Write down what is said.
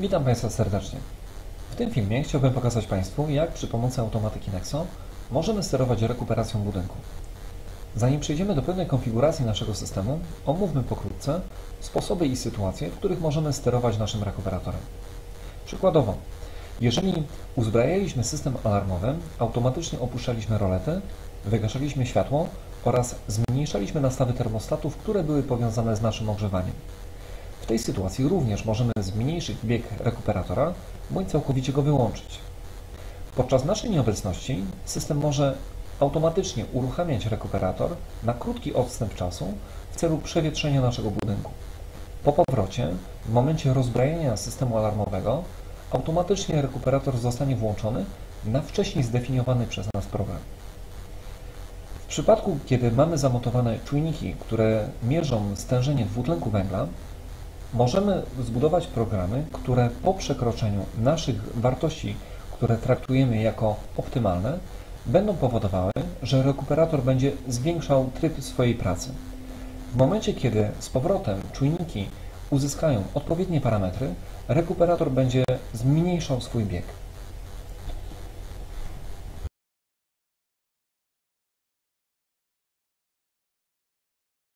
Witam Państwa serdecznie. W tym filmie chciałbym pokazać Państwu, jak przy pomocy automatyki Nexo możemy sterować rekuperacją budynku. Zanim przejdziemy do pewnej konfiguracji naszego systemu, omówmy pokrótce sposoby i sytuacje, w których możemy sterować naszym rekuperatorem. Przykładowo, jeżeli uzbrajaliśmy system alarmowy, automatycznie opuszczaliśmy rolety, wygaszaliśmy światło oraz zmniejszaliśmy nastawy termostatów, które były powiązane z naszym ogrzewaniem. Tej sytuacji również możemy zmniejszyć bieg rekuperatora bądź całkowicie go wyłączyć. Podczas naszej nieobecności system może automatycznie uruchamiać rekuperator na krótki odstęp czasu w celu przewietrzenia naszego budynku. Po powrocie, w momencie rozbrajania systemu alarmowego, automatycznie rekuperator zostanie włączony na wcześniej zdefiniowany przez nas program. W przypadku, kiedy mamy zamontowane czujniki, które mierzą stężenie dwutlenku węgla, możemy zbudować programy, które po przekroczeniu naszych wartości, które traktujemy jako optymalne, będą powodowały, że rekuperator będzie zwiększał tryb swojej pracy. W momencie, kiedy z powrotem czujniki uzyskają odpowiednie parametry, rekuperator będzie zmniejszał swój bieg.